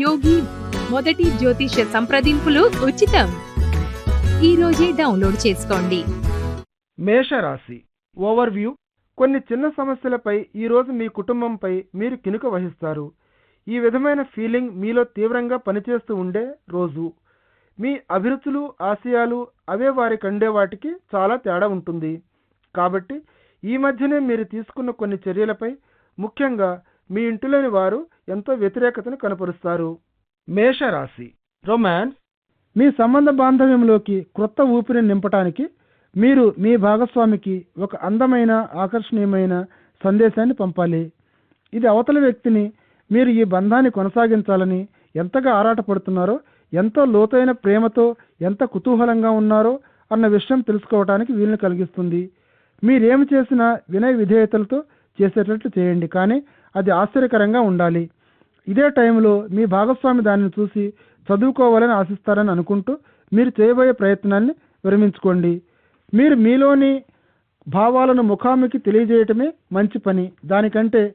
యోగి మొదటి జ్యోతిష సంప్రదింపులు ఉచితం. ఈ రోజే డౌన్లోడ్ చేసుకోండి. మేషరాశి ఓవర్వ్యూ. కొన్ని చిన్న సమస్యలపై ఈరోజు మీ కుటుంబంపై మీరు కినుక వహిస్తారు. ఈ విధమైన ఫీలింగ్ మీలో తీవ్రంగా పనిచేస్తూ ఉండే రోజు. మీ అభిరుచులు ఆశయాలు అవే వారి కండే వాటికి చాలా తేడా ఉంటుంది. కాబట్టి ఈ మధ్యనే మీరు తీసుకున్న కొన్ని చర్యలపై ముఖ్యంగా మీ ఇంటిలోని వారు ఎంతో వ్యతిరేకతను కనపరుస్తారు. మేషరాశి రొమాన్స్ మీ సంబంధ బాంధవ్యంలోకి క్రొత్త ఊపిరిని నింపటానికి మీరు మీ భాగస్వామికి ఒక అందమైన ఆకర్షణీయమైన సందేశాన్ని పంపాలి. ఇది అవతల వ్యక్తిని మీరు ఈ బంధాన్ని కొనసాగించాలని ఎంతగా ఆరాటపడుతున్నారో ఎంతో లోతైన ప్రేమతో ఎంత కుతూహలంగా ఉన్నారో అన్న విషయం తెలుసుకోవటానికి వీలుని కలిగిస్తుంది. మీరేమి చేసినా వినయ విధేయతలతో చేసేటట్లు చేయండి. కానీ అది ఆశ్చర్యకరంగా ఉండాలి. ఇదే టైంలో మీ భాగస్వామి దానిని చూసి చదువుకోవాలని ఆశిస్తారని అనుకుంటూ మీరు చేయబోయే ప్రయత్నాన్ని విరమించుకోండి. మీరు మీలోని భావాలను ముఖాముఖి తెలియజేయటమే మంచి పని. దానికంటే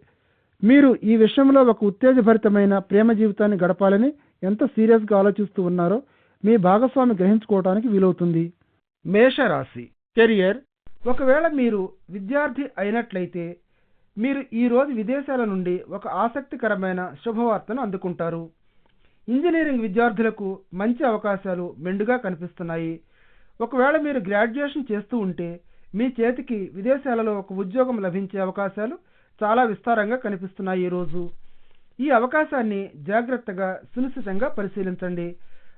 మీరు ఈ విషయంలో ఒక ఉత్తేజభరితమైన ప్రేమ జీవితాన్ని గడపాలని ఎంత సీరియస్గా ఆలోచిస్తూ ఉన్నారో మీ భాగస్వామి గ్రహించుకోవడానికి వీలవుతుంది. మేషరాశి కెరియర్. ఒకవేళ మీరు విద్యార్థి అయినట్లయితే మీరు ఈరోజు విదేశాల నుండి ఒక ఆసక్తికరమైన శుభవార్తను అందుకుంటారు. ఇంజనీరింగ్ విద్యార్థులకు మంచి అవకాశాలు మెండుగా కనిపిస్తున్నాయి. ఒకవేళ మీరు గ్రాడ్యుయేషన్ చేస్తూ ఉంటే మీ చేతికి విదేశాలలో ఒక ఉద్యోగం లభించే అవకాశాలు చాలా విస్తారంగా కనిపిస్తున్నాయి ఈరోజు ఈ అవకాశాన్ని జాగ్రత్తగా సునిశ్చితంగా పరిశీలించండి.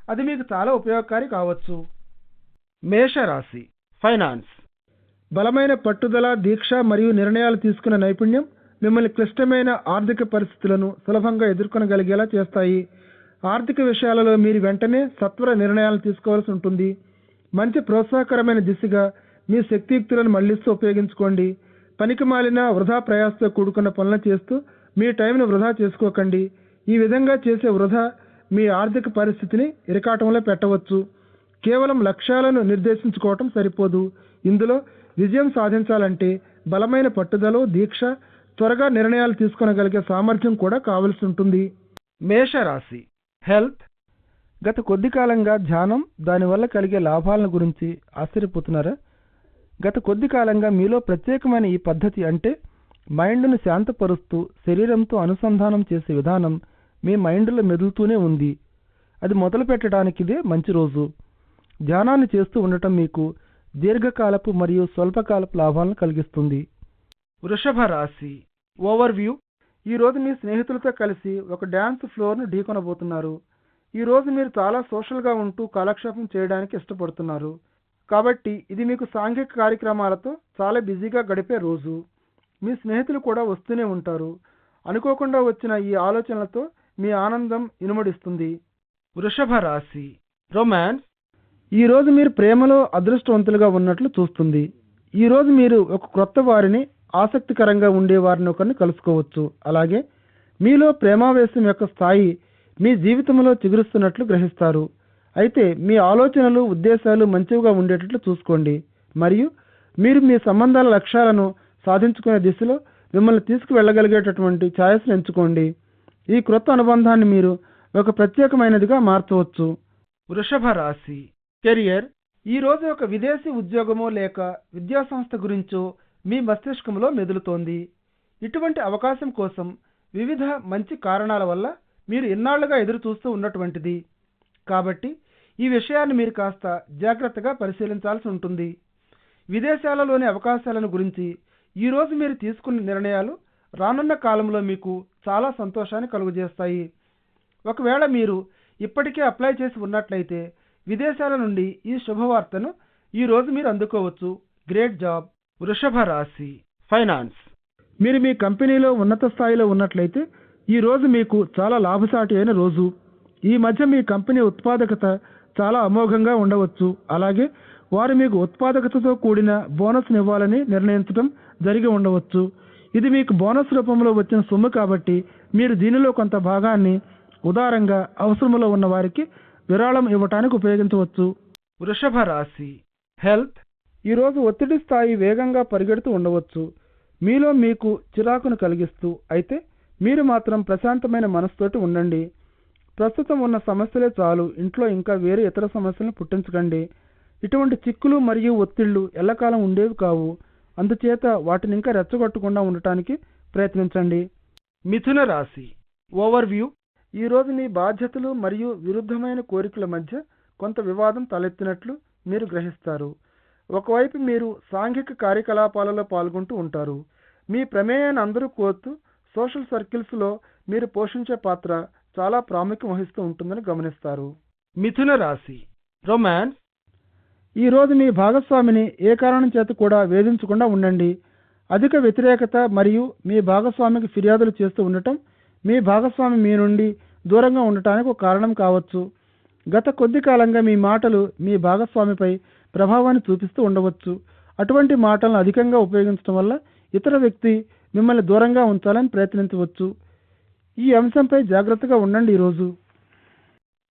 అది మీకు చాలా ఉపయోగకారి కావచ్చు. మేషరాశి ఫైనాన్స్. బలమైన పట్టుదల దీక్ష మరియు నిర్ణయాలు తీసుకునే నైపుణ్యం మిమ్మల్ని క్లిష్టమైన ఆర్థిక పరిస్థితులను సులభంగా ఎదుర్కొనగలిగేలా చేస్తాయి. ఆర్థిక విషయాలలో మీరు వెంటనే సత్వర నిర్ణయాలు తీసుకోవాల్సి ఉంటుంది. మంచి ప్రోత్సాహకరమైన దిశగా మీ శక్తియుక్తులను మళ్ళిస్తూ ఉపయోగించుకోండి. పనికి మాలిన వృధా ప్రయాసతో కూడుకున్న పనులను చేస్తూ మీ టైంను వృధా చేసుకోకండి. ఈ విధంగా చేసే వృధా మీ ఆర్థిక పరిస్థితిని ఇరకాటంలో పెట్టవచ్చు. కేవలం లక్ష్యాలను నిర్దేశించుకోవటం సరిపోదు. ఇందులో విజయం సాధించాలంటే బలమైన పట్టుదల దీక్ష త్వరగా నిర్ణయాలు తీసుకొనగలిగే సామర్థ్యం కూడా కావలసి ఉంటుంది. మేషరాశి. హెల్త్. గత కొద్ది కాలంగా ధ్యానం దానివల్ల కలిగే లాభాలను గురించి ఆశ్చర్యపోతున్నారా? గత కొద్ది కాలంగా మీలో ప్రత్యేకమైన ఈ పద్ధతి అంటే మైండ్ను శాంతపరుస్తూ శరీరంతో అనుసంధానం చేసే విధానం మీ మైండ్లో మెదులుతూనే ఉంది. అది మొదలు పెట్టడానికిదే మంచి రోజు. ధ్యానాన్ని చేస్తూ ఉండటం మీకు దీర్ఘకాలపు మరియు స్వల్పకాలపు లాభాలను కలిగిస్తుంది. వృషభ రాశి. ఓవర్వ్యూ ఈ రోజు మీ స్నేహితులతో కలిసి ఒక డ్యాన్స్ ఫ్లోర్ను ఢీకొనబోతున్నారు. ఈ రోజు మీరు చాలా సోషల్గా ఉంటూ కాలక్షేపం చేయడానికి ఇష్టపడుతున్నారు. కాబట్టి ఇది మీకు సాంఘిక కార్యక్రమాలతో చాలా బిజీగా గడిపే రోజు. మీ స్నేహితులు కూడా వస్తూనే ఉంటారు. అనుకోకుండా వచ్చిన ఈ ఆలోచనలతో మీ ఆనందం ఇనుమడిస్తుంది. వృషభ రాశి. రొమాన్స్ ఈ రోజు మీరు ప్రేమలో అదృష్టవంతులుగా ఉన్నట్లు చూస్తుంది. ఈరోజు మీరు ఒక క్రొత్త వారిని ఆసక్తికరంగా ఉండే వారిని ఒకరిని కలుసుకోవచ్చు. అలాగే మీలో ప్రేమావేశం యొక్క స్థాయి మీ జీవితంలో చిగురుస్తున్నట్లు గ్రహిస్తారు. అయితే మీ ఆలోచనలు ఉద్దేశాలు మంచివిగా ఉండేటట్లు చూసుకోండి. మరియు మీరు మీ సంబంధాల లక్ష్యాలను సాధించుకునే దిశలో మిమ్మల్ని తీసుకువెళ్ళగలిగేటటువంటి ఛాయస్ను ఎంచుకోండి. ఈ క్రొత్త అనుబంధాన్ని మీరు ఒక ప్రత్యేకమైనదిగా మార్చవచ్చు. వృషభ రాశి. కెరియర్ ఈరోజు ఒక విదేశీ ఉద్యోగమో లేక విద్యాసంస్థ గురించో మీ మస్తిష్కంలో మెదులుతోంది. ఇటువంటి అవకాశం కోసం వివిధ మంచి కారణాల వల్ల మీరు ఇన్నాళ్ళుగా ఎదురు చూస్తూ ఉన్నటువంటిది. కాబట్టి ఈ విషయాన్ని మీరు కాస్త జాగ్రత్తగా పరిశీలించాల్సి ఉంటుంది. విదేశాలలోని అవకాశాలను గురించి ఈరోజు మీరు తీసుకున్న నిర్ణయాలు రానున్న కాలంలో మీకు చాలా సంతోషాన్ని కలుగజేస్తాయి. ఒకవేళ మీరు ఇప్పటికే అప్లై చేసి ఉన్నట్లయితే విదేశాల నుండి ఈ శుభవార్తను ఈ రోజు మీరు అందుకోవచ్చు. గ్రేట్ జాబ్ వృషభ రాశి. ఫైనాన్స్ మీరు మీ కంపెనీలో ఉన్నత స్థాయిలో ఉన్నట్లయితే ఈ రోజు మీకు చాలా లాభసాటి అయిన రోజు. ఈ మధ్య మీ కంపెనీ ఉత్పాదకత చాలా అమోఘంగా ఉండవచ్చు. అలాగే వారు మీకు ఉత్పాదకతతో కూడిన బోనస్ ఇవ్వాలని నిర్ణయించడం జరిగి ఉండవచ్చు. ఇది మీకు బోనస్ రూపంలో వచ్చిన సొమ్ము కాబట్టి మీరు దీనిలో కొంత భాగాన్ని ఉదారంగా అవసరములో ఉన్న వారికి విరాళం ఇవ్వటానికి ఉపయోగించవచ్చు. వృషభ రాశి హెల్త్ ఈరోజు ఒత్తిడి స్థాయి వేగంగా పరిగెడుతూ ఉండవచ్చు. మీలో మీకు చిరాకును కలిగిస్తూ అయితే మీరు మాత్రం ప్రశాంతమైన మనసుతోటి ఉండండి. ప్రస్తుతం ఉన్న సమస్యలే చాలు ఇంట్లో ఇంకా వేరే ఇతర సమస్యలను పుట్టించకండి. ఇటువంటి చిక్కులు మరియు ఒత్తిళ్ళు ఎల్లకాలం ఉండేవి కావు. అందుచేత వాటిని ఇంకా రెచ్చగొట్టకుండా ఉండటానికి ప్రయత్నించండి. మిథున రాశి ఓవర్వ్యూ ఈరోజు మీ బాధ్యతలు మరియు విరుద్ధమైన కోరికల మధ్య కొంత వివాదం తలెత్తినట్లు మీరు గ్రహిస్తారు. ఒకవైపు మీరు సాంఘిక కార్యకలాపాలలో పాల్గొంటూ ఉంటారు. మీ ప్రమేయాన్ని అందరూ కోరుతూ సోషల్ సర్కిల్స్లో మీరు పోషించే పాత్ర చాలా ప్రాముఖ్యం వహిస్తూ ఉంటుందని గమనిస్తారు. మిథున రాశి రొమాన్స్. ఈరోజు మీ భాగస్వామిని ఏ కారణం చేత కూడా వేధించకుండా ఉండండి. అధిక వ్యతిరేకత మరియు మీ భాగస్వామికి ఫిర్యాదులు చేస్తూ ఉండటం మీ భాగస్వామి మీ నుండి దూరంగా ఉండటానికి ఒక కారణం కావచ్చు. గత కొద్ది కాలంగా మీ మాటలు మీ భాగస్వామిపై ప్రభావాన్ని చూపిస్తూ ఉండవచ్చు. అటువంటి మాటలను అధికంగా ఉపయోగించడం వల్ల ఇతర వ్యక్తి మిమ్మల్ని దూరంగా ఉంచాలని ప్రయత్నించవచ్చు. ఈ అంశంపై జాగ్రత్తగా ఉండండి ఈరోజు.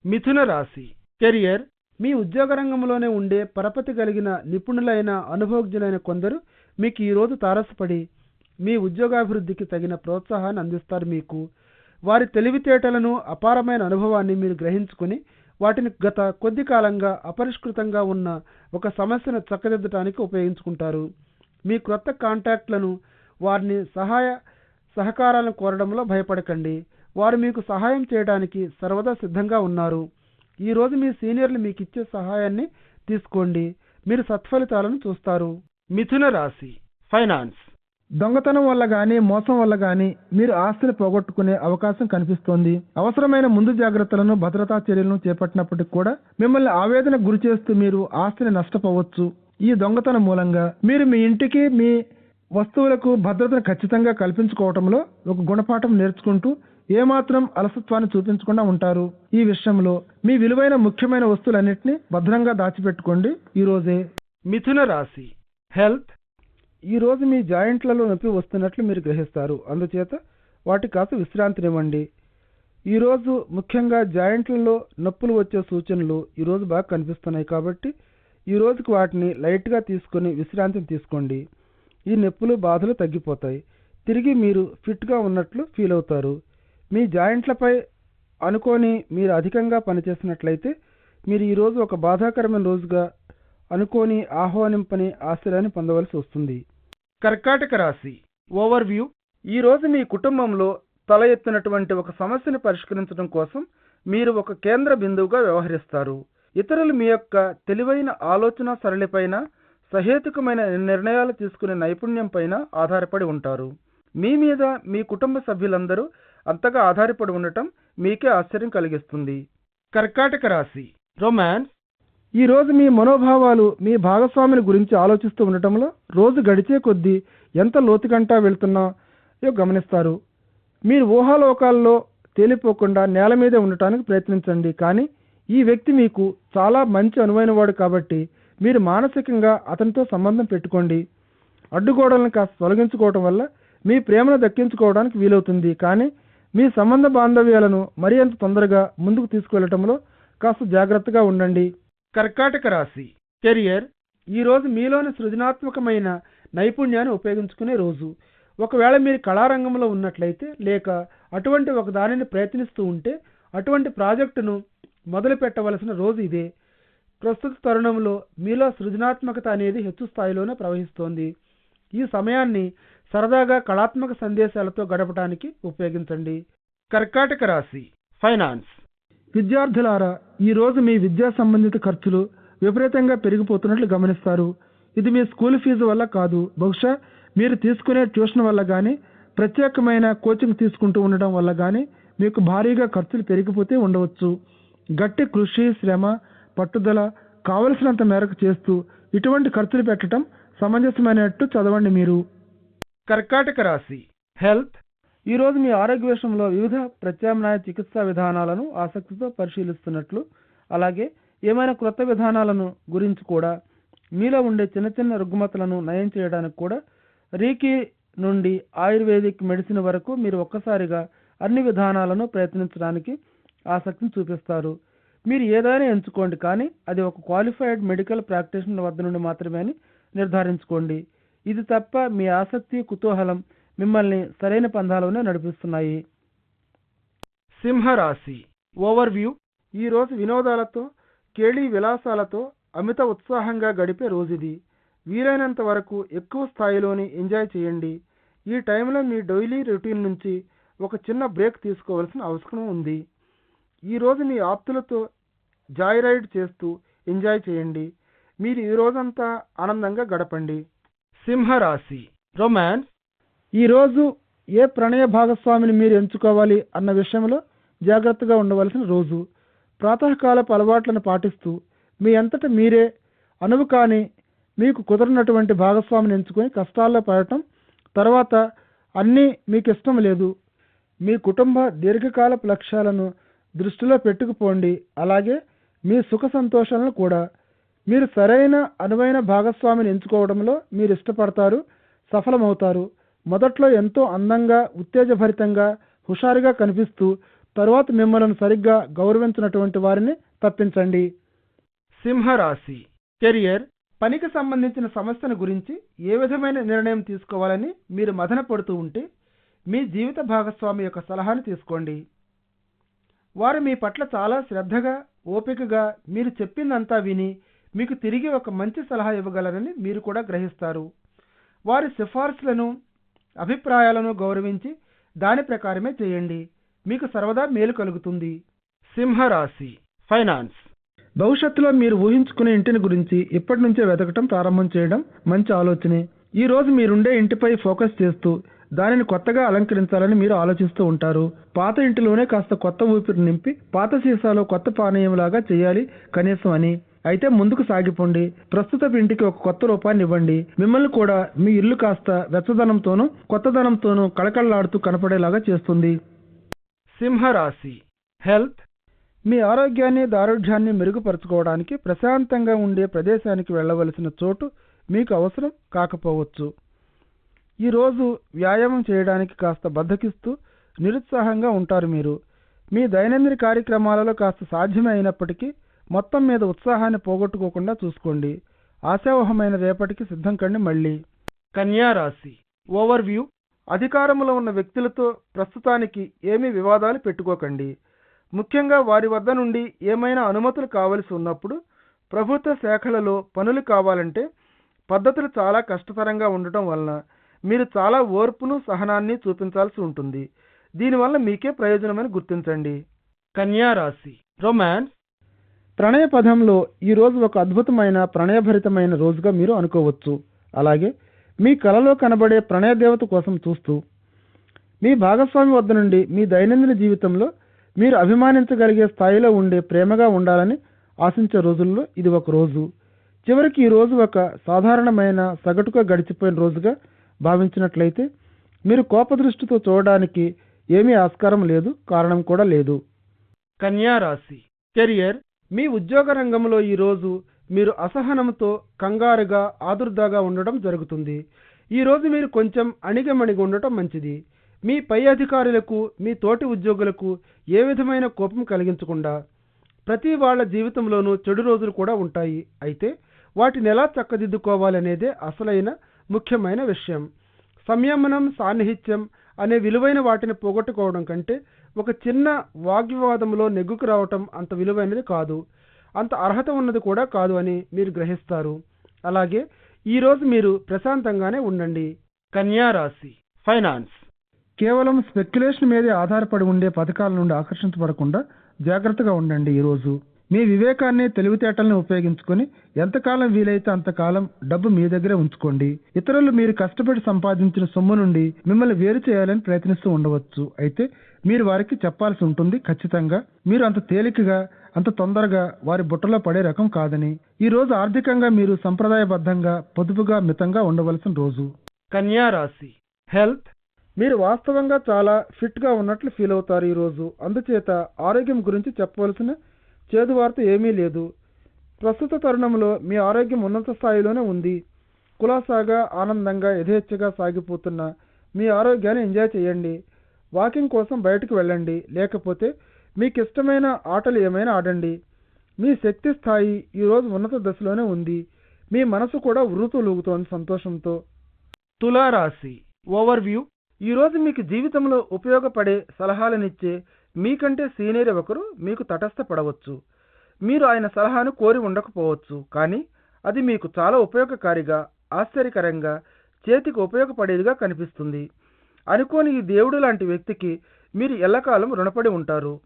మిథున రాశి. కెరియర్. మీ ఉద్యోగ రంగంలోనే ఉండే పరపతి కలిగిన నిపుణులైన అనుభవజ్ఞులైన కొందరు మీకు ఈరోజు తారసపడి మీ ఉద్యోగాభివృద్ధికి తగిన ప్రోత్సాహాన్ని అందిస్తారు మీకు. వారి తెలివితేటలను అపారమైన అనుభవాన్ని మీరు గ్రహించుకుని వాటిని గత కొద్ది కాలంగా అపరిష్కృతంగా ఉన్న ఒక సమస్యను చక్కదిద్దడానికి ఉపయోగించుకుంటారు. మీ క్రొత్త కాంటాక్ట్లను వారిని సహాయ సహకారాలను కోరడంలో భయపడకండి. వారు మీకు సహాయం చేయడానికి సర్వదా సిద్ధంగా ఉన్నారు. ఈరోజు మీ సీనియర్లు మీకు ఇచ్చే సహాయాన్ని తీసుకోండి. మీరు సత్ఫలితాలను చూస్తారు. మిథున రాశి ఫైనాన్స్. దొంగతనం వల్ల గానీ మోసం వల్ల గానీ మీరు ఆస్తిని పోగొట్టుకునే అవకాశం కనిపిస్తోంది. అవసరమైన ముందు జాగ్రత్తలను భద్రతా చర్యలను చేపట్టినప్పటికి కూడా మిమ్మల్ని ఆవేదన గురి చేస్తూ మీరు ఆస్తిని నష్టపోవచ్చు. ఈ దొంగతనం మూలంగా మీరు మీ ఇంటికి మీ వస్తువులకు భద్రతను ఖచ్చితంగా కల్పించుకోవటంలో ఒక గుణపాఠం నేర్చుకుంటూ ఏమాత్రం అలసత్వాన్ని చూపించకుండా ఉంటారు. ఈ విషయంలో మీ విలువైన ముఖ్యమైన వస్తువులన్నింటినీ భద్రంగా దాచిపెట్టుకోండి. ఈరోజే మిథున రాశి. హెల్త్ ఈ రోజు మీ జాయింట్లలో నొప్పి వస్తున్నట్లు మీరు గ్రహిస్తారు. అందుచేత వాటి కాస్త విశ్రాంతినివ్వండి ఈ రోజు ముఖ్యంగా జాయింట్లలో నొప్పులు వచ్చే సూచనలు ఈరోజు బాగా కనిపిస్తున్నాయి కాబట్టి ఈ రోజుకి వాటిని లైట్గా తీసుకొని విశ్రాంతిని తీసుకోండి. ఈ నొప్పులు బాధలు తగ్గిపోతాయి. తిరిగి మీరు ఫిట్గా ఉన్నట్లు ఫీల్ అవుతారు. మీ జాయింట్లపై అనుకోని మీరు అధికంగా పనిచేసినట్లయితే మీరు ఈరోజు ఒక బాధాకరమైన రోజుగా అనుకోని ఆహ్వానింపని ఆశ్చర్యాన్ని పొందవలసి వస్తుంది. కర్కాటక రాశి ఓవర్వ్యూ. ఈ రోజు మీ కుటుంబంలో తల ఎత్తినటువంటి ఒక సమస్యను పరిష్కరించడం కోసం మీరు ఒక కేంద్ర బిందువుగా వ్యవహరిస్తారు. ఇతరులు మీ యొక్క తెలివైన ఆలోచన సరళిపైన సహేతుకమైన నిర్ణయాలు తీసుకునే నైపుణ్యం పైన ఆధారపడి ఉంటారు. మీ మీద మీ కుటుంబ సభ్యులందరూ అంతగా ఆధారపడి ఉండటం మీకే ఆశ్చర్యం కలిగిస్తుంది. కర్కాటక రాశి. రొమాన్స్ ఈ రోజు మీ మనోభావాలు మీ భాగస్వామిని గురించి ఆలోచిస్తూ ఉండటంలో రోజు గడిచే కొద్దీ ఎంత లోతుకంటా వెళ్తున్నాయో గమనిస్తారు. మీరు ఊహాలోకాల్లో తేలిపోకుండా నేల మీదే ఉండటానికి ప్రయత్నించండి. కానీ ఈ వ్యక్తి మీకు చాలా మంచి అనువైన వాడు కాబట్టి మీరు మానసికంగా అతనితో సంబంధం పెట్టుకోండి. అడ్డుగోడలను కాస్త తొలగించుకోవటం వల్ల మీ ప్రేమను దక్కించుకోవడానికి వీలవుతుంది. కానీ మీ సంబంధ బాంధవ్యాలను మరీ అంత తొందరగా ముందుకు తీసుకువెళ్ళటంలో కాస్త జాగ్రత్తగా ఉండండి. కర్కాటక రాశి. కెరియర్ ఈ రోజు మీలోని సృజనాత్మకమైన నైపుణ్యాన్ని ఉపయోగించుకునే రోజు. ఒకవేళ మీరు కళారంగంలో ఉన్నట్లయితే లేక అటువంటి ఒక దానిని ప్రయత్నిస్తూ ఉంటే అటువంటి ప్రాజెక్టును మొదలు పెట్టవలసిన రోజు ఇదే. ప్రస్తుత తరుణంలో మీలో సృజనాత్మకత అనేది హెచ్చు స్థాయిలోనే ప్రవహిస్తోంది. ఈ సమయాన్ని సరదాగా కళాత్మక సందేశాలతో గడపడానికి ఉపయోగించండి. కర్కాటక రాశి ఫైనాన్స్. విద్యార్థులారా ఈరోజు మీ విద్యా సంబంధిత ఖర్చులు విపరీతంగా పెరిగిపోతున్నట్లు గమనిస్తారు. ఇది మీ స్కూల్ ఫీజు వల్ల కాదు. బహుశా మీరు తీసుకునే ట్యూషన్ వల్ల కానీ ప్రత్యేకమైన కోచింగ్ తీసుకుంటూ ఉండడం వల్ల కానీ మీకు భారీగా ఖర్చులు పెరిగిపోతే ఉండవచ్చు. గట్టి కృషి శ్రమ పట్టుదల కావలసినంత మేరకు చేస్తూ ఇటువంటి ఖర్చులు పెట్టడం సమంజసమైనట్టు చదవండి మీరు. కర్కాటక రాశి. హెల్త్ ఈరోజు మీ ఆరోగ్య విషయంలో వివిధ ప్రత్యామ్నాయ చికిత్సా విధానాలను ఆసక్తితో పరిశీలిస్తున్నట్లు అలాగే ఏమైనా క్రొత్త విధానాలను గురించి కూడా మీలో ఉండే చిన్న చిన్న రుగ్మతలను నయం చేయడానికి కూడా రీకి నుండి ఆయుర్వేదిక్ మెడిసిన్ వరకు మీరు ఒక్కసారిగా అన్ని విధానాలను ప్రయత్నించడానికి ఆసక్తిని చూపిస్తారు. మీరు ఏదైనా ఎంచుకోండి కానీ అది ఒక క్వాలిఫైడ్ మెడికల్ ప్రాక్టీషనర్ వద్ద నుండి మాత్రమే అని నిర్ధారించుకోండి. ఇది తప్ప మీ ఆసక్తి కుతూహలం మిమ్మల్ని సరైన పందాలోనే నడిపిస్తున్నాయి. సింహరాశి. ఓవర్వ్యూ. ఈరోజు వినోదాలతో కేళీ విలాసాలతో అమిత ఉత్సాహంగా గడిపే రోజుది. వీలైనంత వరకు ఎక్కువ స్థాయిలోని ఎంజాయ్ చేయండి. ఈ టైంలో మీ డైలీ రొటీన్ నుంచి ఒక చిన్న బ్రేక్ తీసుకోవాల్సిన అవసరం ఉంది. ఈరోజు మీ ఆప్తులతో జాయ్ రైడ్ చేస్తూ ఎంజాయ్ చేయండి. మీరు ఈ రోజంతా ఆనందంగా గడపండి. సింహరాశి. రొమాన్స్. ఈరోజు ఏ ప్రణయ భాగస్వామిని మీరు ఎంచుకోవాలి అన్న విషయంలో జాగ్రత్తగా ఉండవలసిన రోజు. ప్రాతకాలపు అలవాట్లను పాటిస్తూ మీ అంతట మీరే అనువు కాని మీకు కుదరనటువంటి భాగస్వామిని ఎంచుకొని కష్టాల్లో పడటం తర్వాత అన్నీ మీకు ఇష్టం లేదు. మీ కుటుంబ దీర్ఘకాలపు లక్ష్యాలను దృష్టిలో పెట్టుకుపోండి. అలాగే మీ సుఖ సంతోషాలను కూడా. మీరు సరైన అనువైన భాగస్వామిని ఎంచుకోవడంలో మీరు ఇష్టపడతారు సఫలమవుతారు. మొదట్లో ఎంతో అందంగా ఉత్తేజభరితంగా హుషారుగా కనిపిస్తూ తరువాత మిమ్మల్ని సరిగ్గా గౌరవించినటువంటి వారిని తప్పించండి. సింహరాశి. కెరియర్ పనికి సంబంధించిన సమస్యను గురించి ఏ విధమైన నిర్ణయం తీసుకోవాలని మీరు మదన పడుతూ ఉంటే మీ జీవిత భాగస్వామి యొక్క సలహాను తీసుకోండి. వారు మీ పట్ల చాలా శ్రద్ధగా ఓపికగా మీరు చెప్పిందంతా విని మీకు తిరిగి ఒక మంచి సలహా ఇవ్వగలరని మీరు కూడా గ్రహిస్తారు. వారి సిఫార్సులను అభిప్రాయాలను గౌరవించి దాని ప్రకారమే చేయండి. మీకు సర్వదా మేలు కలుగుతుంది. సింహరాశి. ఫైనాన్స్. భవిష్యత్తులో మీరు ఊహించుకునే ఇంటిని గురించి ఇప్పటి నుంచే వెతకటం ప్రారంభం చేయడం మంచి ఆలోచనే. ఈ రోజు మీరుండే ఇంటిపై ఫోకస్ చేస్తూ దానిని కొత్తగా అలంకరించాలని మీరు ఆలోచిస్తూ ఉంటారు. పాత ఇంటిలోనే కాస్త కొత్త ఊపిరి నింపి పాత సీసాలో కొత్త పానీయంలాగా చేయాలి కనీసం అని. అయితే ముందుకు సాగిపోండి. ప్రస్తుత ఇంటికి ఒక కొత్త రూపాన్ని ఇవ్వండి. మిమ్మల్ని కూడా మీ ఇల్లు కాస్త వెచ్చదనంతోనూ కొత్తదనంతోనూ కళకళలాడుతూ కనపడేలాగా చేస్తుంది. సింహరాశి. హెల్త్. మీ ఆరోగ్యాన్ని దారుఢ్యాన్ని మెరుగుపరచుకోవడానికి ప్రశాంతంగా ఉండే ప్రదేశానికి వెళ్ళవలసిన చోటు మీకు అవసరం కాకపోవచ్చు. ఈరోజు వ్యాయామం చేయడానికి కాస్త బద్దకిస్తూ నిరుత్సాహంగా ఉంటారు మీరు. మీ దైనందిన కార్యక్రమాలలో కాస్త సాధ్యమే అయినప్పటికీ మొత్తం మీద ఉత్సాహాన్ని పోగొట్టుకోకుండా చూసుకోండి. ఆశావహమైన రేపటికి సిద్ధం కండి మళ్ళీ. కన్యా రాశి. ఓవర్వ్యూ అధికారంలో ఉన్న వ్యక్తులతో ప్రస్తుతానికి ఏమీ వివాదాలు పెట్టుకోకండి. ముఖ్యంగా వారి వద్ద నుండి ఏమైనా అనుమతులు కావలసి ఉన్నప్పుడు ప్రభుత్వ శాఖలలో పనులు కావాలంటే పద్ధతులు చాలా కష్టతరంగా ఉండటం వలన మీరు చాలా ఓర్పును సహనాన్ని చూపించాల్సి ఉంటుంది. దీనివల్ల మీకే ప్రయోజనమని గుర్తించండి. కన్యా రాశి. రొమాన్స్ ప్రణయ పదంలో ఈ రోజు ఒక అద్భుతమైన ప్రణయభరితమైన రోజుగా మీరు అనుకోవచ్చు. అలాగే మీ కలలో కనబడే ప్రణయ దేవత కోసం చూస్తూ మీ భాగస్వామి వద్ద నుండి మీ దైనందిన జీవితంలో మీరు అభిమానించగలిగే స్థాయిలో ఉండే ప్రేమగా ఉండాలని ఆశించే రోజుల్లో ఇది ఒక రోజు. చివరికి ఈ రోజు ఒక సాధారణమైన సగటుగా గడిచిపోయిన రోజుగా భావించినట్లయితే మీరు కోపదృష్టితో చూడడానికి ఏమీ ఆస్కారం లేదు కారణం కూడా లేదు. కన్యా రాశి కెరియర్ మీ ఉద్యోగ రంగంలో ఈ రోజు మీరు అసహనంతో కంగారుగా ఆదుర్దాగా ఉండడం జరుగుతుంది. ఈ రోజు మీరు కొంచెం అణిగమణిగి ఉండటం మంచిది. మీ పై అధికారులకు మీ తోటి ఉద్యోగులకు ఏ విధమైన కోపం కలిగించకుండా ప్రతి వాళ్ళ జీవితంలోనూ చెడు రోజులు కూడా ఉంటాయి. అయితే వాటిని ఎలా చక్కదిద్దుకోవాలనేదే అసలైన ముఖ్యమైన విషయం. సంయమనం సాన్నిహిత్యం అనే విలువైన వాటిని పోగొట్టుకోవడం కంటే ఒక చిన్న వాగ్వివాదంలో నెగ్గుకు రావటం అంత విలువైనది కాదు. అంత అర్హత ఉన్నది కూడా కాదు అని మీరు గ్రహిస్తారు. అలాగే ఈరోజు మీరు ప్రశాంతంగానే ఉండండి. కన్యా రాశి ఫైనాన్స్. కేవలం స్పెక్యులేషన్ మీదే ఆధారపడి ఉండే పథకాల నుండి ఆకర్షించబడకుండా జాగ్రత్తగా ఉండండి ఈరోజు మీ వివేకాన్ని తెలివితేటల్ని ఉపయోగించుకొని ఎంతకాలం వీలైతే అంతకాలం డబ్బు మీ దగ్గరే ఉంచుకోండి. ఇతరులు మీరు కష్టపడి సంపాదించిన సొమ్ము నుండి మిమ్మల్ని వేరు చేయాలని ప్రయత్నిస్తూ ఉండవచ్చు. అయితే మీరు వారికి చెప్పాల్సి ఉంటుంది ఖచ్చితంగా. మీరు అంత తేలికగా అంత తొందరగా వారి బుట్టలో పడే రకం కాదని. ఈ రోజు ఆర్థికంగా మీరు సంప్రదాయబద్ధంగా పొదుపుగా మితంగా ఉండవలసిన రోజు. కన్యా రాశి. హెల్త్. మీరు వాస్తవంగా చాలా ఫిట్గా ఉన్నట్లు ఫీల్ అవుతారు ఈ రోజు. అందుచేత ఆరోగ్యం గురించి చెప్పవలసిన చేదు వార్త ఏమీ లేదు. ప్రస్తుత తరుణంలో మీ ఆరోగ్యం ఉన్నత స్థాయిలోనే ఉంది. కులాసాగా ఆనందంగా యథేచ్ఛగా సాగిపోతున్న మీ ఆరోగ్యాన్ని ఎంజాయ్ చేయండి. వాకింగ్ కోసం బయటకు వెళ్ళండి. లేకపోతే మీకు ఇష్టమైన ఆటలు ఏమైనా ఆడండి. మీ శక్తి స్థాయి ఈరోజు ఉన్నత దశలోనే ఉంది. మీ మనసు కూడా ఉర్రుతూలుగుతోంది సంతోషంతో. తులారాశి ఓవర్వ్యూ. ఈరోజు మీకు జీవితంలో ఉపయోగపడే సలహాలనిచ్చే మీకంటే సీనియర్ ఒకరు మీకు తటస్థపడవచ్చు. మీరు ఆయన సలహాను కోరి ఉండకపోవచ్చు. కానీ అది మీకు చాలా ఉపయోగకారిగా ఆశ్చర్యకరంగా చేతికి ఉపయోగపడేదిగా కనిపిస్తుంది. అనుకోని ఈ దేవుడు లాంటి వ్యక్తికి మీరు ఎల్లకాలం రుణపడి ఉంటారు.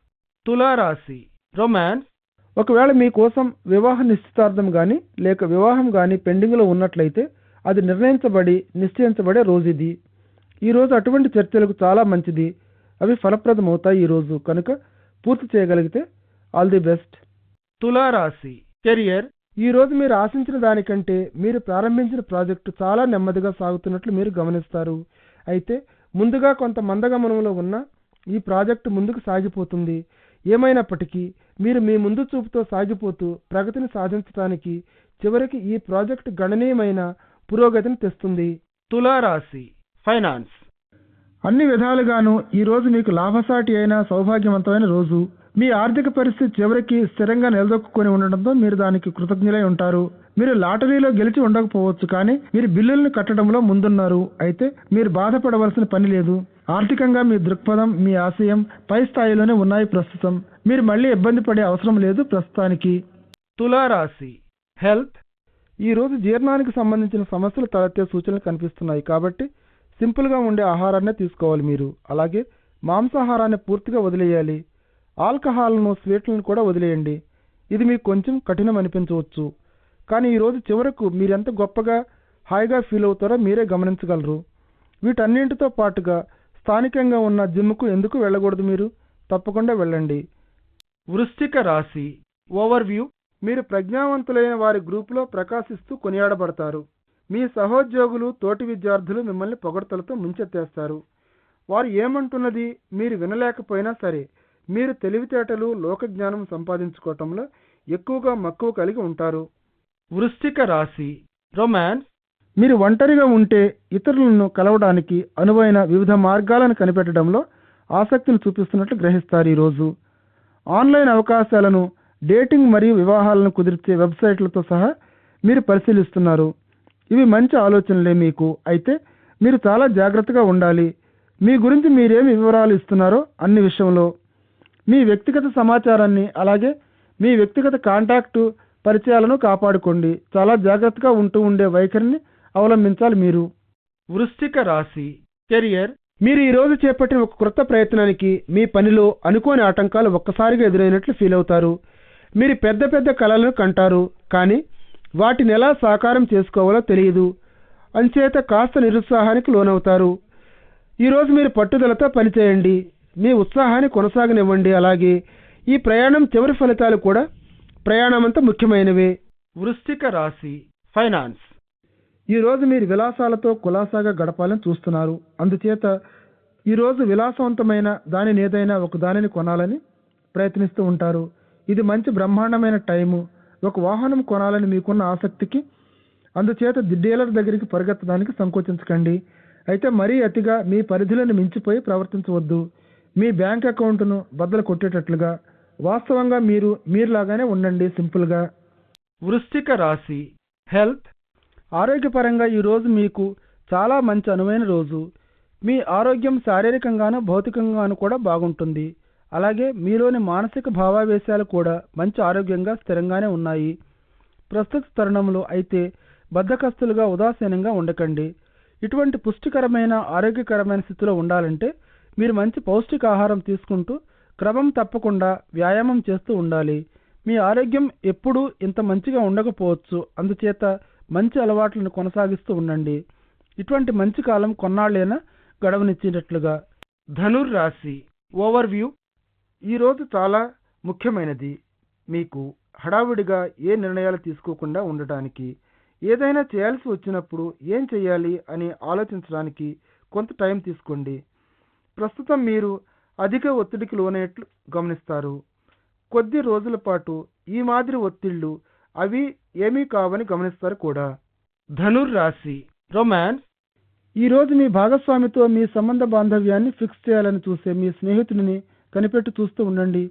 తులారాశి రొమాన్స్. ఒకవేళ మీకోసం వివాహ నిశ్చితార్థం కానీ లేక వివాహం కానీ పెండింగ్లో ఉన్నట్లయితే అది నిర్ణయించబడి నిశ్చయించబడే రోజు ఇది ఈరోజు అటువంటి చర్చలకు చాలా మంచిది. అవి ఫలప్రదమవుతాయి ఈ రోజు కనుక పూర్తి చేయగలిగితే ఆల్ ది బెస్ట్. తులారాశి. కెరియర్. ఈ రోజు మీరు ఆశించిన దానికంటే మీరు ప్రారంభించిన ప్రాజెక్టు చాలా నెమ్మదిగా సాగుతున్నట్లు మీరు గమనిస్తారు. అయితే ముందుగా కొంత మందగమనంలో ఉన్న ఈ ప్రాజెక్టు ముందుకు సాగిపోతుంది. ఏమైనప్పటికీ మీరు మీ ముందు చూపుతో సాగిపోతూ ప్రగతిని సాధించడానికి చివరికి ఈ ప్రాజెక్టు గణనీయమైన పురోగతిని తెస్తుంది. తులారాశి. ఫైనాన్స్. అన్ని విధాలుగాను ఈ రోజు మీకు లాభసాటి అయిన సౌభాగ్యవంతమైన రోజు. మీ ఆర్థిక పరిస్థితి చివరికి స్థిరంగా నిలదొక్కుని ఉండడంతో మీరు దానికి కృతజ్ఞులై ఉంటారు. మీరు లాటరీలో గెలిచి ఉండకపోవచ్చు కానీ మీరు బిల్లులను కట్టడంలో ముందున్నారు. అయితే మీరు బాధపడవలసిన పని లేదు. ఆర్థికంగా మీ దృక్పథం మీ ఆశయం పై స్థాయిలోనే ఉన్నాయి ప్రస్తుతం. మీరు మళ్ళీ ఇబ్బంది పడే అవసరం లేదు ప్రస్తుతానికి. తులారాశి. హెల్త్. ఈ రోజు జీర్ణానికి సంబంధించిన సమస్యలు తలెత్తే సూచనలు కనిపిస్తున్నాయి కాబట్టి సింపుల్గా ఉండే ఆహారాన్నే తీసుకోవాలి మీరు. అలాగే మాంసాహారాన్ని పూర్తిగా వదిలేయాలి. ఆల్కహాల్ను స్వీట్లను కూడా వదిలేయండి. ఇది మీకు కొంచెం కఠినం అనిపించవచ్చు. కానీ ఈరోజు చివరకు మీరెంత గొప్పగా హాయిగా ఫీల్ అవుతారో మీరే గమనించగలరు. వీటన్నింటితో పాటుగా స్థానికంగా ఉన్న జిమ్కు ఎందుకు వెళ్ళకూడదు మీరు? తప్పకుండా వెళ్ళండి. వృశ్చిక రాశి. ఓవర్వ్యూ మీరు ప్రజ్ఞావంతులైన వారి గ్రూపులో ప్రకాశిస్తూ కొనియాడబడతారు. మీ సహోద్యోగులు తోటి విద్యార్థులు మిమ్మల్ని పొగడ్తలతో ముంచెత్తేస్తారు. వారు ఏమంటున్నది మీరు వినలేకపోయినా సరే మీరు తెలివితేటలు లోకజ్ఞానం సంపాదించుకోవటంలో ఎక్కువగా మక్కువ కలిగి ఉంటారు. వృశ్చిక రాశి రొమాన్స్ మీరు ఒంటరిగా ఉంటే ఇతరులను కలవడానికి అనువైన వివిధ మార్గాలను కనిపెట్టడంలో ఆసక్తిని చూపిస్తున్నట్లు గ్రహిస్తారు ఈరోజు. ఆన్లైన్ అవకాశాలను డేటింగ్ మరియు వివాహాలను కుదిర్చే వెబ్సైట్లతో సహా మీరు పరిశీలిస్తున్నారు. ఇవి మంచి ఆలోచనలే మీకు. అయితే మీరు చాలా జాగ్రత్తగా ఉండాలి. మీ గురించి మీరేమి వివరాలు ఇస్తున్నారో అన్ని విషయంలో. మీ వ్యక్తిగత సమాచారాన్ని అలాగే మీ వ్యక్తిగత కాంటాక్టు పరిచయాలను కాపాడుకోండి. చాలా జాగ్రత్తగా ఉంటూ ఉండే వైఖరిని అవలంబించాలి మీరు. వృశ్చిక రాశి కెరియర్. మీరు ఈరోజు చేపట్టిన ఒక క్రొత్త ప్రయత్నానికి మీ పనిలో అనుకోని ఆటంకాలు ఒక్కసారిగా ఎదురైనట్లు ఫీల్ అవుతారు. మీరు పెద్ద పెద్ద కళలను కంటారు. కానీ వాటిని ఎలా సాకారం చేసుకోవాలో తెలియదు. అంచేత కాస్త నిరుత్సాహానికి లోనవుతారు. ఈరోజు మీరు పట్టుదలతో పనిచేయండి. మీ ఉత్సాహాన్ని కొనసాగనివ్వండి. అలాగే ఈ ప్రయాణం చివరి ఫలితాలు కూడా ప్రయాణమంతా ముఖ్యమైనవే. వృశ్చిక రాశి ఫైనాన్స్. ఈరోజు మీరు విలాసాలతో కులాసాగా గడపాలని చూస్తున్నారు. అందుచేత ఈరోజు విలాసవంతమైన దానిని ఏదైనా ఒక దానిని కొనాలని ప్రయత్నిస్తూ ఉంటారు. ఇది మంచి బ్రహ్మాండమైన టైము. ఒక వాహనం కొనాలని మీకున్న ఆసక్తికి అందుచేత డీలర్ దగ్గరికి పరిగెత్తడానికి సంకోచించకండి. అయితే మరీ అతిగా మీ పరిధులను మించిపోయి ప్రవర్తించవద్దు. మీ బ్యాంక్ అకౌంట్ను బద్దలు కొట్టేటట్లుగా. వాస్తవంగా మీరు మీరులాగానే ఉండండి సింపుల్గా. వృశ్చిక రాశి హెల్త్. ఆరోగ్యపరంగా ఈరోజు మీకు చాలా మంచి అనువైన రోజు. మీ ఆరోగ్యం శారీరకంగాను భౌతికంగాను కూడా బాగుంటుంది. అలాగే మీలోని మానసిక భావావేశాలు కూడా మంచి ఆరోగ్యంగా స్థిరంగానే ఉన్నాయి. ప్రస్తుత తరుణంలో అయితే బద్ధకస్తులుగా ఉదాసీనంగా ఉండకండి. ఇటువంటి పుష్టికరమైన ఆరోగ్యకరమైన స్థితిలో ఉండాలంటే మీరు మంచి పౌష్టికాహారం తీసుకుంటూ క్రమం తప్పకుండా వ్యాయామం చేస్తూ ఉండాలి. మీ ఆరోగ్యం ఎప్పుడూ ఇంత మంచిగా ఉండకపోవచ్చు. అందుచేత మంచి అలవాట్లను కొనసాగిస్తూ ఉండండి. ఇటువంటి మంచి కాలం కొన్నాళ్ళైనా గడవనిచ్చినట్లుగా. ధనుర్ రాశి. ఓవర్వ్యూ ఈరోజు చాలా ముఖ్యమైనది. మీకు హడావిడిగా ఏ నిర్ణయాలు తీసుకోకుండా ఉండటానికి ఏదైనా చేయాల్సి వచ్చినప్పుడు ఏం చేయాలి అని ఆలోచించడానికి కొంత టైం తీసుకోండి. ప్రస్తుతం మీరు అధిక ఒత్తిడికి లోనైనట్లు గమనిస్తారు. కొద్ది రోజుల పాటు ఈ మాదిరి ఒత్తిళ్ళు అవి ఏమీ కావని గమనిస్తారు కూడా. ధనుర్ రాశి రొమాన్స్. ఈ రోజు మీ భాగస్వామితో మీ సంబంధ బాంధవ్యాన్ని ఫిక్స్ చేయాలని చూసే మీ స్నేహితుడిని కనిపెట్టి చూస్తూ ఉండండి.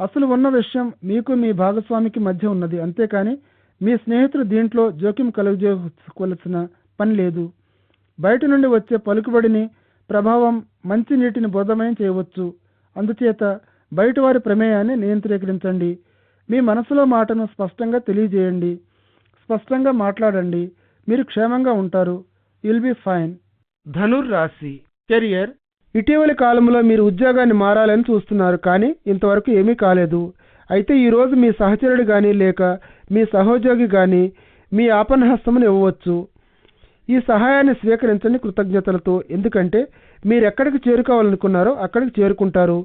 అసలు ఉన్న విషయం మీకు మీ భాగస్వామికి మధ్య ఉన్నది. అంతేకాని మీ స్నేహితుడు దీంట్లో జోక్యం కలుగజేసుకోవలసిన పని లేదు. బయట నుండి వచ్చే పలుకుబడిని ప్రభావం మంచి నీటిని బోధమయం చేయవచ్చు. అందుచేత బయటవారి ప్రమేయాన్ని నియంత్రీకరించండి. మీ మనసులో మాటను స్పష్టంగా తెలియజేయండి. స్పష్టంగా మాట్లాడండి. మీరు క్షేమంగా ఉంటారు. విల్ బి ఫైన్ ధనుర్ రాశి కెరియర్ ఇటీవలి కాలంలో మీరు ఉద్యోగాన్ని మారాలని చూస్తున్నారు కానీ ఇంతవరకు ఏమీ కాలేదు. అయితే ఈ రోజు మీ సహచరుడు కానీ లేక మీ సహోద్యోగి కానీ మీ ఆపన్నహస్తమును ఇవ్వవచ్చు. ఈ సహాయాన్ని స్వీకరించండి కృతజ్ఞతలతో. ఎందుకంటే మీరు ఎక్కడికి చేరుకోవాలనుకున్నారో అక్కడికి చేరుకుంటారు.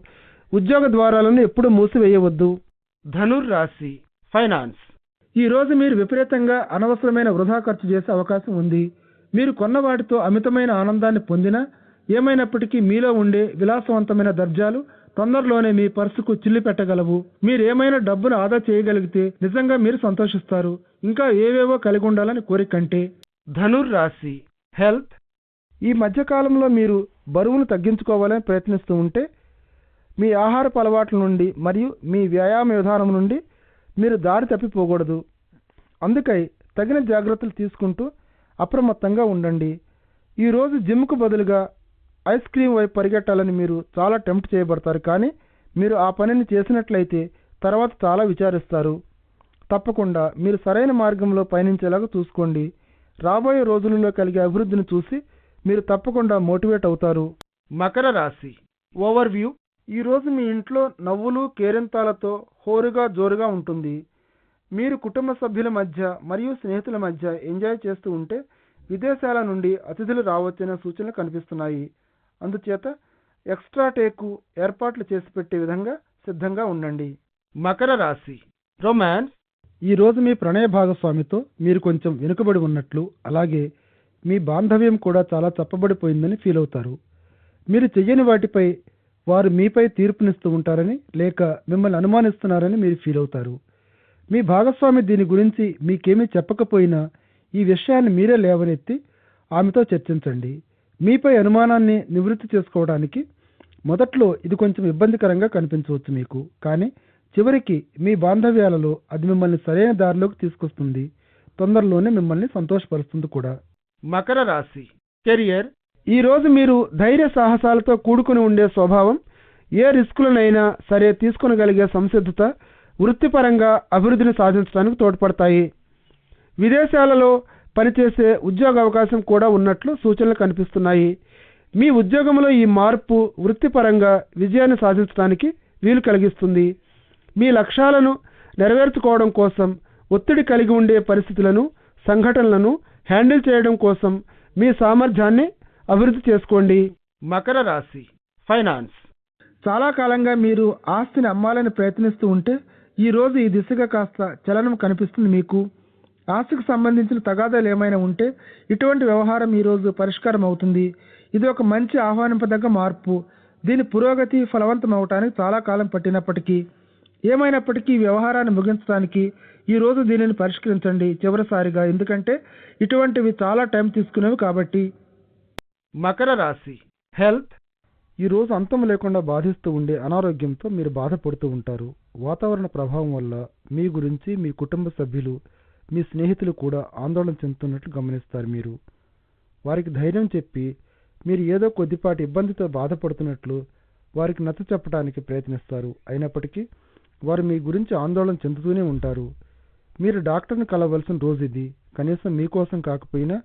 ఉద్యోగ ద్వారాలను ఎప్పుడూ మూసివేయవద్దు. ధనుర్ రాశి ఫైనాన్స్. ఈ రోజు మీరు విపరీతంగా అనవసరమైన వృధా ఖర్చు చేసే అవకాశం ఉంది. మీరు కొన్న వాటితో అమితమైన ఆనందాన్ని పొందినా ఏమైనప్పటికీ మీలో ఉండే విలాసవంతమైన దర్జాలు తొందరలోనే మీ పర్సుకు చిల్లి పెట్టగలవు. మీరు ఏమైనా డబ్బును ఆదా చేయగలిగితే నిజంగా మీరు సంతోషిస్తారు. ఇంకా ఏవేవో కలిగి ఉండాలని కోరికంటే. ధనుర్ రాశి. హెల్త్. ఈ మధ్యకాలంలో మీరు బరువును తగ్గించుకోవాలని ప్రయత్నిస్తూ ఉంటే మీ ఆహారపు అలవాట్ల నుండి మరియు మీ వ్యాయామ విధానం నుండి మీరు దారి తప్పిపోకూడదు. అందుకై తగిన జాగ్రత్తలు తీసుకుంటూ అప్రమత్తంగా ఉండండి. ఈరోజు జిమ్కు బదులుగా ఐస్ క్రీమ్ వైపు పరిగెట్టాలని మీరు చాలా టెంప్ట్ చేయబడతారు కానీ మీరు ఆ పనిని చేసినట్లయితే తర్వాత చాలా విచారిస్తారు. తప్పకుండా మీరు సరైన మార్గంలో పయనించేలాగా చూసుకోండి. రాబోయే రోజులలో కలిగే అభివృద్ధిని చూసి మీరు తప్పకుండా మోటివేట్ అవుతారు. మకర రాశి ఓవర్ వ్యూ ఈరోజు మీ ఇంట్లో నవ్వులు కేరింతాలతో హోరుగా జోరుగా ఉంటుంది. మీరు కుటుంబ సభ్యుల మధ్య మరియు స్నేహితుల మధ్య ఎంజాయ్ చేస్తూ ఉంటే విదేశాల నుండి అతిథులు రావచ్చనే సూచనలు కనిపిస్తున్నాయి. అందుచేత ఎక్స్ట్రా టేకు ఏర్పాట్లు చేసి పెట్టే విధంగా సిద్ధంగా ఉండండి. మకర రాశి. రొమాన్స్. ఈ రోజు మీ ప్రణయ భాగస్వామితో మీరు కొంచెం వెనుకబడి ఉన్నట్లు అలాగే మీ బాంధవ్యం కూడా చాలా చప్పబడిపోయిందని ఫీల్ అవుతారు. మీరు చెయ్యని వాటిపై వారు మీపై తీర్పునిస్తూ ఉంటారని లేక మిమ్మల్ని అనుమానిస్తున్నారని మీరు ఫీల్ అవుతారు. మీ భాగస్వామి దీని గురించి మీకేమీ చెప్పకపోయినా ఈ విషయాన్ని మీరే లేవనెత్తి ఆమెతో చర్చించండి. మీపై అనుమానాన్ని నివృత్తి చేసుకోవడానికి మొదట్లో ఇది కొంచెం ఇబ్బందికరంగా కనిపించవచ్చు మీకు. కానీ చివరికి మీ బాంధవ్యాలలో అది మిమ్మల్ని సరైన దారిలోకి తీసుకొస్తుంది. తొందరలోనే మిమ్మల్ని సంతోషపరుస్తుంది కూడా. మకర రాశి. కెరియర్. ఈ రోజు మీరు ధైర్య సాహసాలతో కూడుకుని ఉండే స్వభావం ఏ రిస్కులనైనా సరే తీసుకొనగలిగే సంసిద్ధత వృత్తిపరంగా అభివృద్ధిని సాధించడానికి తోడ్పడతాయి. విదేశాలలో పనిచేసే ఉద్యోగ అవకాశం కూడా ఉన్నట్లు సూచనలు కనిపిస్తున్నాయి. మీ ఉద్యోగంలో ఈ మార్పు వృత్తిపరంగా విజయాన్ని సాధించడానికి వీలు కలిగిస్తుంది. మీ లక్ష్యాలను నెరవేర్చుకోవడం కోసం ఒత్తిడి కలిగి ఉండే పరిస్థితులను సంఘటనలను హ్యాండిల్ చేయడం కోసం మీ సామర్థ్యాన్ని అభివృద్ధి చేసుకోండి. మకర రాశి ఫైనాన్స్. చాలా కాలంగా మీరు ఆస్తిని అమ్మాలని ప్రయత్నిస్తూ ఉంటే ఈ రోజు ఈ దిశగా కాస్త చలనం కనిపిస్తుంది మీకు. ఆస్తికి సంబంధించిన తగాదాలు ఏమైనా ఉంటే ఇటువంటి వ్యవహారం ఈ రోజు పరిష్కారం అవుతుంది ఇది ఒక మంచి ఆహ్వానింపదగ్గ మార్పు. దీని పురోగతి ఫలవంతం అవటానికి చాలా కాలం పట్టినప్పటికీ. ఏమైనప్పటికీ ఈ వ్యవహారాన్ని ముగించడానికి ఈ రోజు దీనిని పరిష్కరించండి చివరిసారిగా. ఎందుకంటే ఇటువంటివి చాలా టైం తీసుకునేవి కాబట్టి. మకర రాశి. హెల్త్ ఈ రోజు అంతం లేకుండా బాధిస్తూ ఉండే అనారోగ్యంతో మీరు బాధపడుతూ ఉంటారు. వాతావరణ ప్రభావం వల్ల మీ గురించి మీ కుటుంబ సభ్యులు మీ స్నేహితులు కూడా ఆందోళన చెందుతున్నట్లు గమనిస్తారు మీరు. వారికి ధైర్యం చెప్పి మీరు ఏదో కొద్దిపాటి ఇబ్బందితో బాధపడుతున్నట్లు వారికి నచ్చ చెప్పడానికి ప్రయత్నిస్తారు. అయినప్పటికీ వారు మీ గురించి ఆందోళన చెందుతూనే ఉంటారు. మీరు డాక్టర్ని కలవలసిన రోజు ఇది. కనీసం మీకోసం కాకపోయినా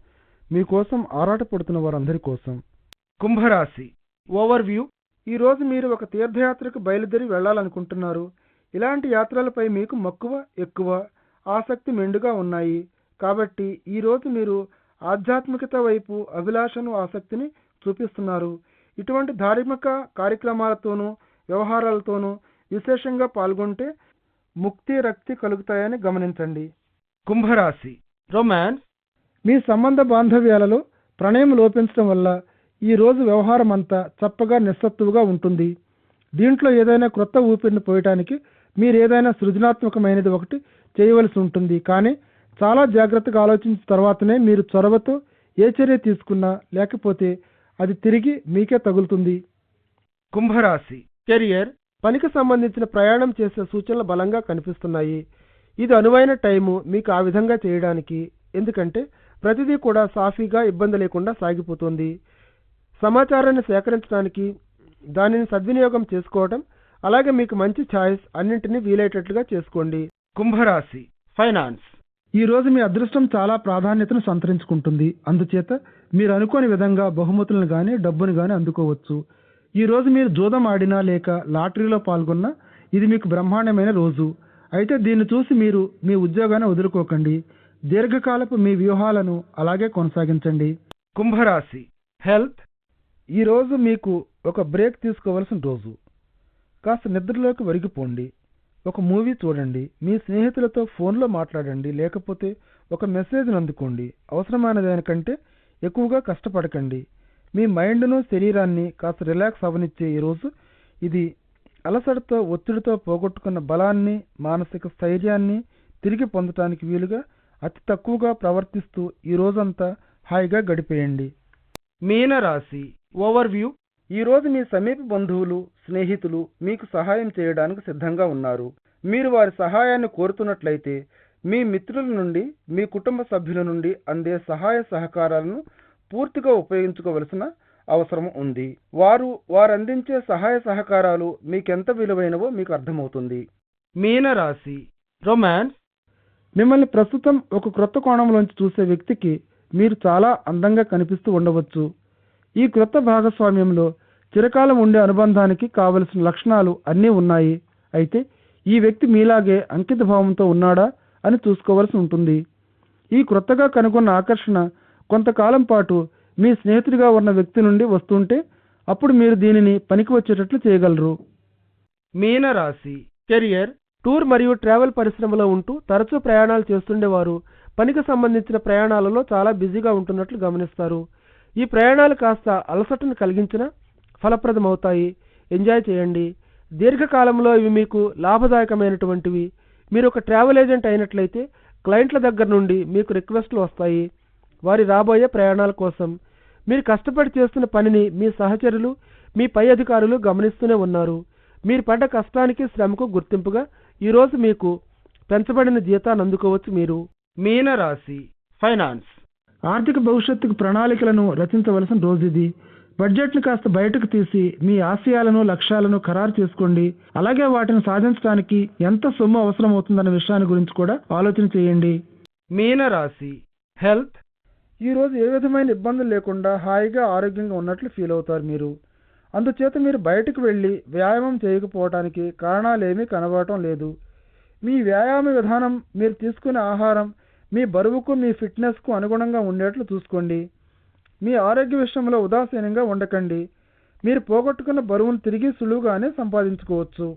మీకోసం ఆరాటపడుతున్న వారందరి కోసం. కుంభరాశి. ఓవర్ వ్యూ ఈ రోజు మీరు ఒక తీర్థయాత్రకు బయలుదేరి వెళ్ళాలనుకుంటున్నారు. ఇలాంటి యాత్రలపై మీకు మక్కువ ఎక్కువ ఆసక్తి మెండుగా ఉన్నాయి. కాబట్టి ఈ రోజు మీరు ఆధ్యాత్మికత వైపు అభిలాషను ఆసక్తిని చూపిస్తున్నారు. ఇటువంటి ధార్మిక కార్యక్రమాలతోనూ వ్యవహారాలతోనూ విశేషంగా పాల్గొంటే ముక్తి రక్తి కలుగుతాయని గమనించండి. కుంభరాశి. రొమాన్స్ మీ సంబంధ బాంధవ్యాలలో ప్రణయం లోపించడం వల్ల ఈ రోజు వ్యవహారం అంతా చప్పగా నిస్సత్తువుగా ఉంటుంది. దీంట్లో ఏదైనా క్రొత్త ఊపిరిని పోయటానికి మీరు ఏదైనా సృజనాత్మకమైనది ఒకటి చేయవలసి ఉంటుంది. కానీ చాలా జాగ్రత్తగా ఆలోచించిన తర్వాతనే మీరు చొరవతో ఏ చర్య తీసుకున్నా లేకపోతే అది తిరిగి మీకే తగులుతుంది. కుంభరాశి. కెరియర్ పనికి సంబంధించిన ప్రయాణం చేసే సూచనలు బలంగా కనిపిస్తున్నాయి. ఇది అనువైన టైము మీకు ఆ విధంగా చేయడానికి. ఎందుకంటే ప్రతిదీ కూడా సాఫీగా ఇబ్బంది లేకుండా సాగిపోతుంది. సమాచారాన్ని సేకరించడానికి దానిని సద్వినియోగం చేసుకోవటం అలాగే మీకు మంచి ఛాయిస్ అన్నింటినీ వీలయ్యేటట్లుగా చేసుకోండి. కుంభరాశి ఫైనాన్స్. ఈ రోజు మీ అదృష్టం చాలా ప్రాధాన్యతను సంతరించుకుంటుంది. అందుచేత మీరు అనుకోని విధంగా బహుమతులను గాని డబ్బును గాని అందుకోవచ్చు. ఈ రోజు మీరు జూదం ఆడినా లేక లాటరీలో పాల్గొన్నా ఇది మీకు బ్రహ్మాండమైన రోజు. అయితే దీన్ని చూసి మీరు మీ ఉద్యోగాన్ని వదులుకోకండి. దీర్ఘకాలపు మీ వ్యూహాలను అలాగే కొనసాగించండి. కుంభరాశి హెల్త్. ఈ రోజు మీకు ఒక బ్రేక్ తీసుకోవలసిన రోజు. కాస్త నిద్రలోకి వరిగిపోండి. ఒక మూవీ చూడండి. మీ స్నేహితులతో ఫోన్లో మాట్లాడండి. లేకపోతే ఒక మెసేజ్ని అందుకోండి. అవసరమైన దానికంటే ఎక్కువగా కష్టపడకండి. మీ మైండ్ను శరీరాన్ని కాస్త రిలాక్స్ అవనిచ్చే ఈ రోజు ఇది అలసటతో ఒత్తిడితో పోగొట్టుకున్న బలాన్ని మానసిక స్థైర్యాన్ని తిరిగి పొందటానికి వీలుగా అతి తక్కువగా ప్రవర్తిస్తూ ఈ రోజంతా హాయిగా గడిపేయండి. మీనరాశి. ఓవర్వ్యూ ఈ రోజు మీ సమీప బంధువులు స్నేహితులు మీకు సహాయం చేయడానికి సిద్ధంగా ఉన్నారు. మీరు వారి సహాయాన్ని కోరుతున్నట్లయితే మీ మిత్రుల నుండి మీ కుటుంబ సభ్యుల నుండి అందే సహాయ సహకారాలను పూర్తిగా ఉపయోగించుకోవలసిన అవసరం ఉంది. వారు వారందించే సహాయ సహకారాలు మీకెంత విలువైనవో మీకు అర్థమవుతుంది. మీనరాశి రొమాన్స్. మిమ్మల్ని ప్రస్తుతం ఒక క్రొత్త కోణంలోంచి చూసే వ్యక్తికి మీరు చాలా అందంగా కనిపిస్తూ ఉండవచ్చు. ఈ క్రొత్త భాగస్వామ్యంలో చిరకాలం ఉండే అనుబంధానికి కావలసిన లక్షణాలు అన్నీ ఉన్నాయి. అయితే ఈ వ్యక్తి మీలాగే అంకిత భావంతో ఉన్నాడా అని చూసుకోవలసి ఉంటుంది. ఈ క్రొత్తగా కనుగొన్న ఆకర్షణ కొంతకాలం పాటు మీ స్నేహితుడిగా ఉన్న వ్యక్తి నుండి వస్తుంటే అప్పుడు మీరు దీనిని పనికి వచ్చేటట్లు చేయగలరు. మీనరాశి. కెరియర్ టూర్ మరియు ట్రావెల్ పరిశ్రమలో ఉంటూ తరచూ ప్రయాణాలు చేస్తుండేవారు. పనికి సంబంధించిన ప్రయాణాలలో చాలా బిజీగా ఉంటున్నట్లు గమనిస్తారు. ఈ ప్రయాణాలు కాస్త అలసటను కలిగించిన ఫలప్రదమవుతాయి. ఎంజాయ్ చేయండి. దీర్ఘకాలంలో ఇవి మీకు లాభదాయకమైనటువంటివి. మీరు ఒక ట్రావెల్ ఏజెంట్ అయినట్లయితే క్లయింట్ల దగ్గర నుండి మీకు రిక్వెస్ట్లు వస్తాయి. వారి రాబోయే ప్రయాణాల కోసం. మీరు కష్టపడి చేస్తున్న పనిని మీ సహచరులు మీ పై అధికారులు గమనిస్తూనే ఉన్నారు. మీరు పడ్డ కష్టానికి శ్రమకు గుర్తింపుగా ఈరోజు మీకు పెంచబడిన జీతాన్ని అందుకోవచ్చు మీరు. మీనరాశి. ఫైనాన్స్. ఆర్థిక భవిష్యత్తుకు ప్రణాళికలను రచించవలసిన రోజు ఇది. బడ్జెట్ను కాస్త బయటకు తీసి మీ ఆశయాలను లక్ష్యాలను ఖరారు చేసుకోండి. అలాగే వాటిని సాధించడానికి ఎంత సొమ్ము అవసరం అవుతుందన్న విషయాన్ని గురించి కూడా ఆలోచన చేయండి. మీనరాశి హెల్త్. ఈరోజు ఏ విధమైన ఇబ్బందులు లేకుండా హాయిగా ఆరోగ్యంగా ఉన్నట్లు ఫీల్ అవుతారు మీరు. అందుచేత మీరు బయటకు వెళ్ళి వ్యాయామం చేయకపోవటానికి కారణాలేమీ కనబడటం లేదు. మీ వ్యాయామ విధానం మీరు తీసుకునే ఆహారం మీ బరువుకు మీ ఫిట్నెస్కు అనుగుణంగా ఉండేట్లు చూసుకోండి. మీ ఆరోగ్య విషయంలో ఉదాసీనంగా ఉండకండి. మీరు పోగొట్టుకున్న బరువును తిరిగి సులువుగానే సంపాదించుకోవచ్చు.